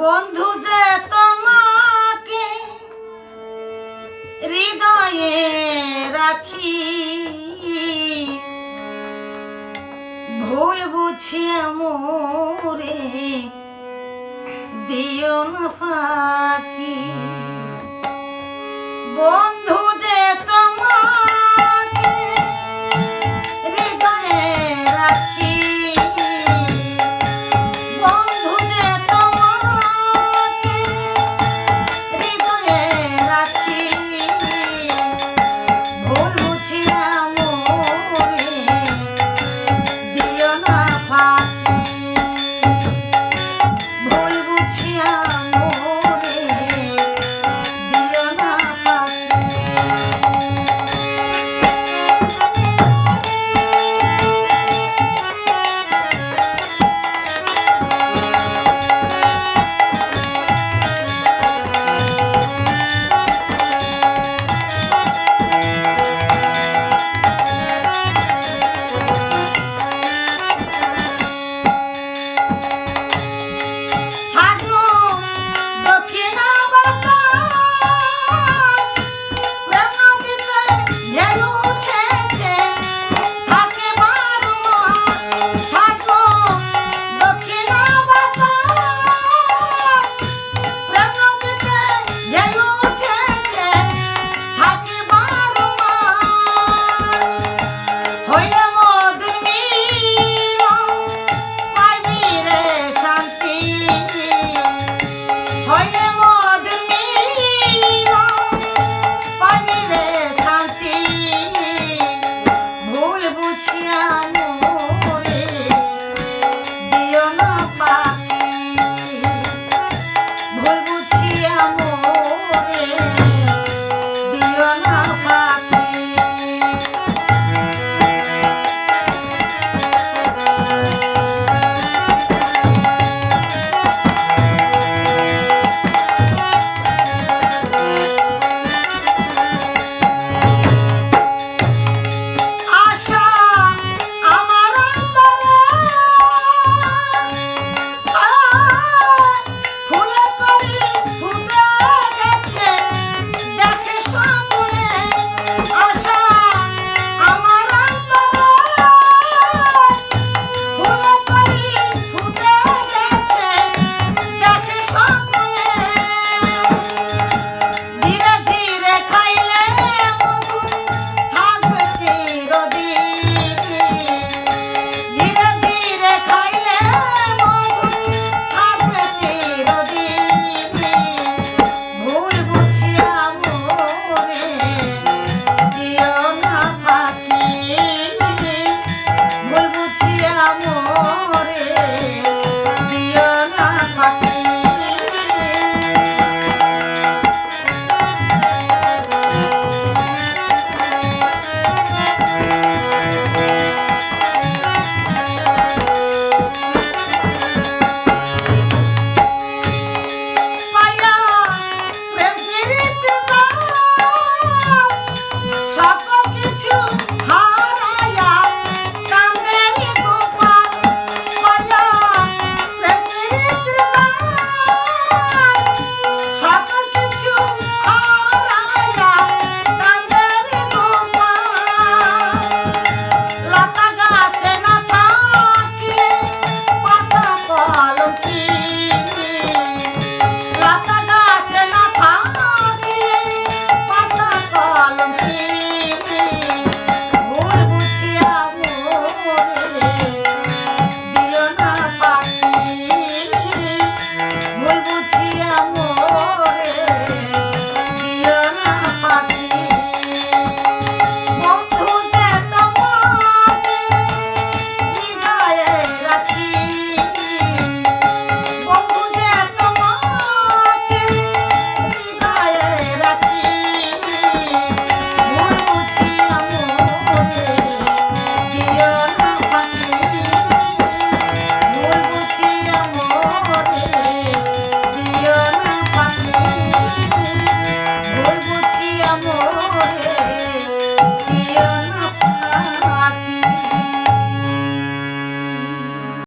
বন্ধু যে তোমাকে হৃদয়ে রাখি ভুল বুঝিয়ে মোরে দিও না ফাঁকি। বন্ধু